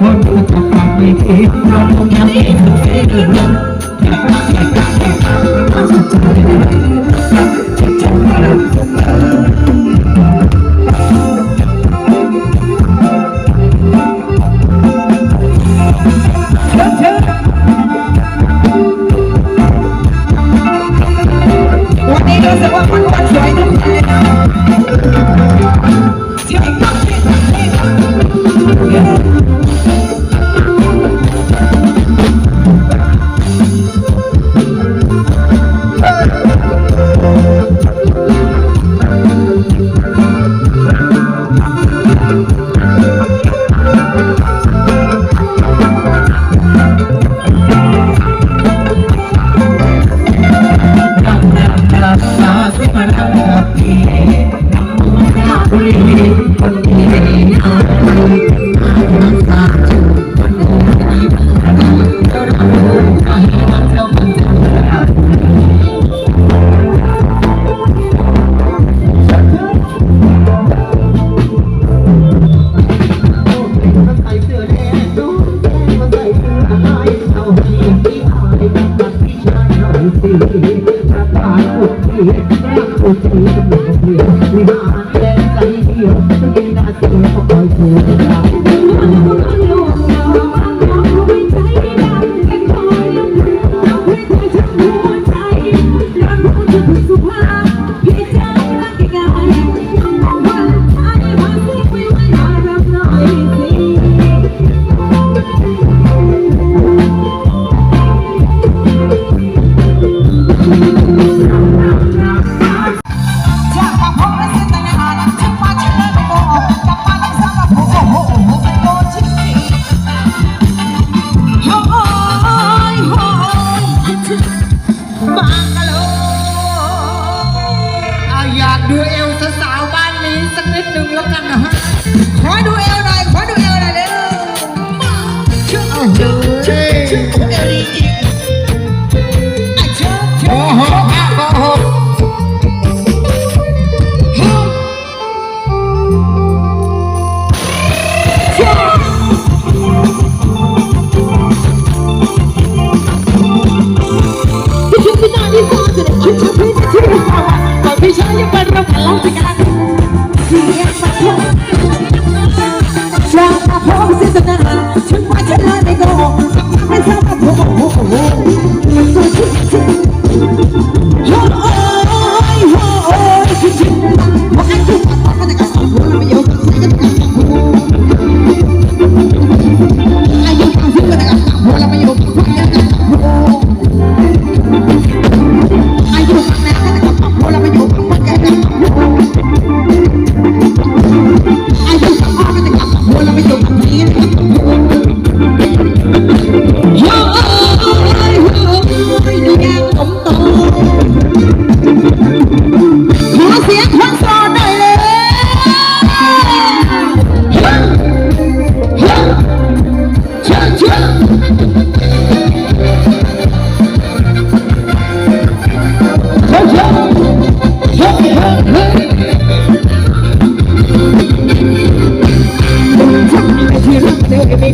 คนผู้กปรัไม่ผิดเราต้อทำเองทุกเรื่อวักอย่เราจะจำาวันนี้รู้สึกว่ามันวันสวยทุกคนนะ ประตาศอุดที่รักอุดที่กำลังเพียงวิหาร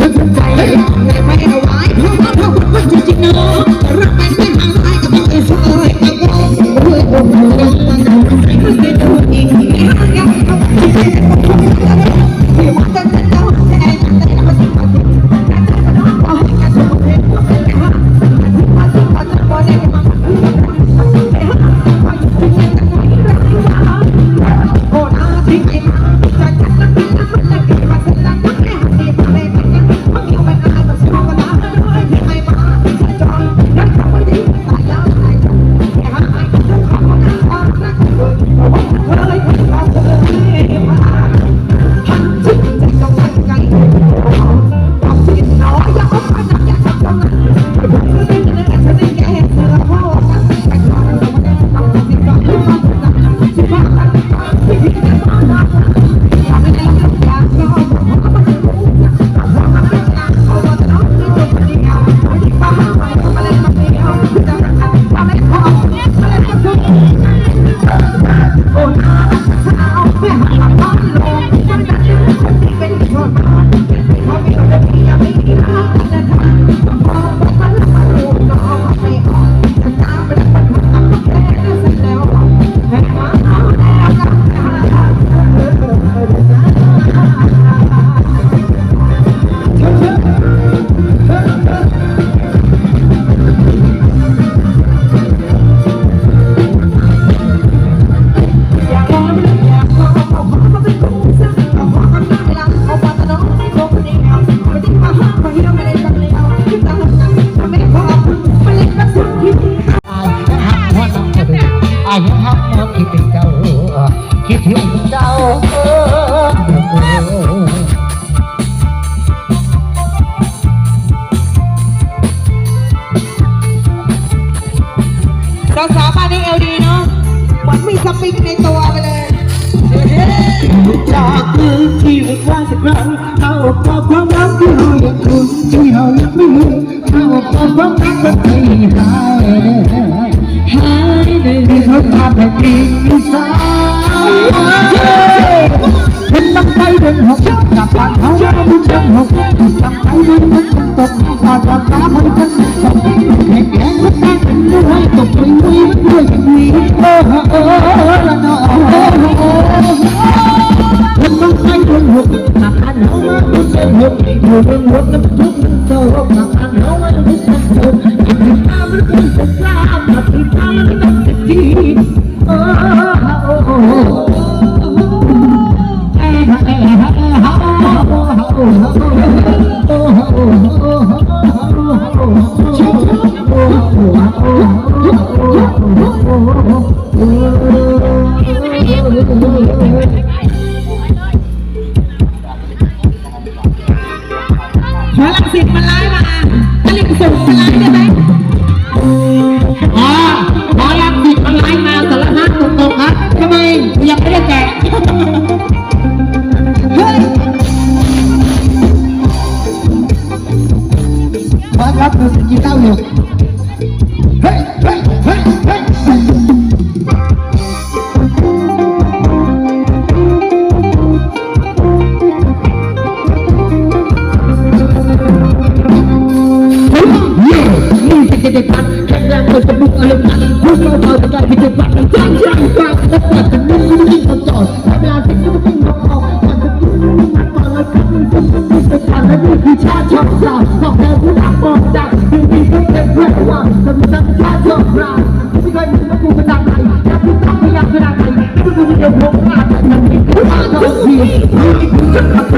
ลึกใจอยากไม่เอาไว้เพราะว่าเราคนจริงเนอะ สาวสาบ้านนเอลดีเนาะมันมีสปริงในตัวไปเลยจากมือที่ไม่คลาดสักครั้งเท่ากับความรักที่เราอยากคุณที่เราอยากไม่ลืมเท่ากับความรักมันไม่หายหายในที่เขาทำแบบนี้ที่สา If you. been looking for two minutes, so hope I know you If you found it in the sky, but you found it in the sea Oh, oh, oh, oh Oh, oh, oh, oh, oh, เป็นพันแข็งแรงคนจะบุกอะไรกันพูดเบาๆแต่การพิจารณาเป็นจ้างจ้างกลางและกว่าจะนิ่งนิ่งคนจอดเวลาที่จะวิ่งมาออกก่อนจะวิ่งมาก่อนแล้วก็วิ่งวิ่งวิ่งไปก่อนและนี่คือชาติชอบสาวบอกแทนผู้หลักบอกดักคือมีเพื่นเพื่อนว่าจะมีทั้งชาติชอบเราไม่เคยมีมากูขนาดไหนอยากพูดต้องพยายามขนาดไหนกูดูเดียวผมว่าแต่ยังมีผู้ชายชอบที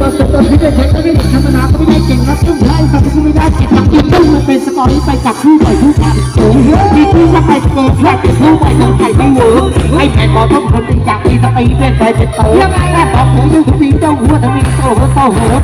ตามผมพี่ก็ตามไปตัดตัดผมเพิ่งจะตัดเอาตรงกันไอ้ชาเฮ้ยแค่พอดีไม่ใช่ยาแบบนี้ผมอยู่ยาประเทศดีที่คุณจะมีให้เป็นจ่าผู้ดูแลกีฬาประเทศดีได้ดีเยอะแล้วนี่เก่งเด็ดๆนะที่ได้ประสบการณ์ที่ได้ใช้ก็ไม่ได้ธรรมดาก็ไม่ได้เก่งนะต้องได้ครับที่ไม่ได้เก่งนะที่ต้องมาเป็นสกอร์ที่ไปจับคู่ต่อยคู่กันโอ้โหที่ที่จะไปเกิดแค่เป็นคู่ไปต้องไข่ไม่เวิร์กไอ้แผ่นบอลต้องคนเป็นจากที่สตีเป็นไปเป็นโตยังไงล่บอกผมอยู่ที่นี่เจ้าหัวทำไมโตหัวโตหัว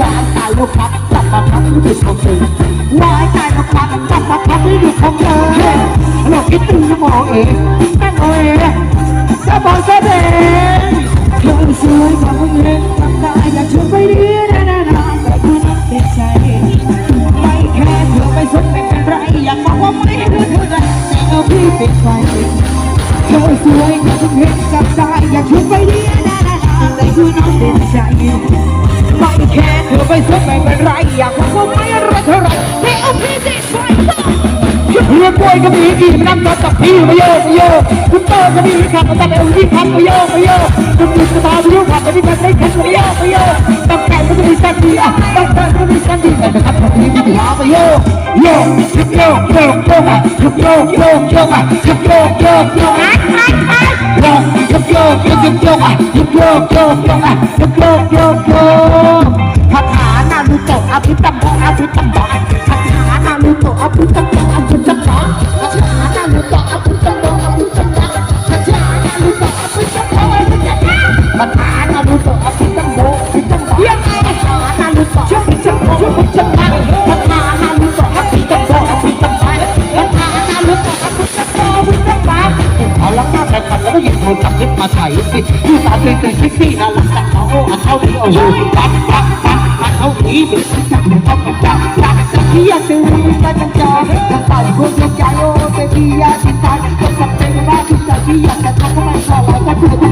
วายตายลูกครับจับมาครับไม่ได้ชมเลยวายตายลูกครับจับมาครับไม่ได้ชมเลยเราคิดถึงสมองเองตั้งเอาเองจะบอกจะเด็ก เธอสวยกว่าผู้หญิงทำได้อยากชวนไปดีนะนะนะแต่คุณนักติดใจไม่แค่เธอไม่สนไม่เป็นไรอยากบอกว่าไม่รู้เท่าไหรแต่เอาพี่ปิดไฟเธอสวยกว่าผู้หญิงทำได้อยากชวนไปดีนะนะนะแต่คุณนักติดใจ ไม่แค่เธอไม่สนเป็นไร อยากบอกว่าไม่รู้เท่าไรแต่เอาพี่ติดไฟเรือกล้วยก็มีกี่น้ำตาตับพี่มาโยกมาโยกคุณโตก็มีขับมาตัดเอวที่ขับมาโยกมาโยก คุณมีสตาร์วิวขับมาที่มันไม่ขับมาโยกมาโยต้องไก่ก็มีสันดีอะต้องไก่ก็มีสันดีแต่นะครับผมมีที่หัวมาโยกโยกโยกโยกโยอะโยกโยกโยกโยอะโยกโยกโยกโยอะโยกโยกโยกโยกโยอะโยกโยกโยกโยอะโยกโยกโยกโยกคาถานารูโตะอภิตัมโมอภิตัมโมคาถานารูโตะอภิตัมโมอภิตัมโมคาถานารุโตะอภิ ก็ยิบโดนจับท์ขึ้นมาถ่สิผู้สาวเตือนๆคิดที่น่ารักแต่เขาโอ้อันเท่านี้โอ้โหปั๊บปั๊บปั๊บอันเท่านี้เดี๋ยวจับเดี๋ยวปั๊บปั๊บปั๊บปั๊บที่อยากจะวิ่งไปจังจอถ้าต่อยคนยังใจโอ้แต่ที่อยากจะตใจก็จำเป็นว่าที่ใจที่อยากจะทำทำไมก่อนแล้วก็ถือทุกข่าวก็จุ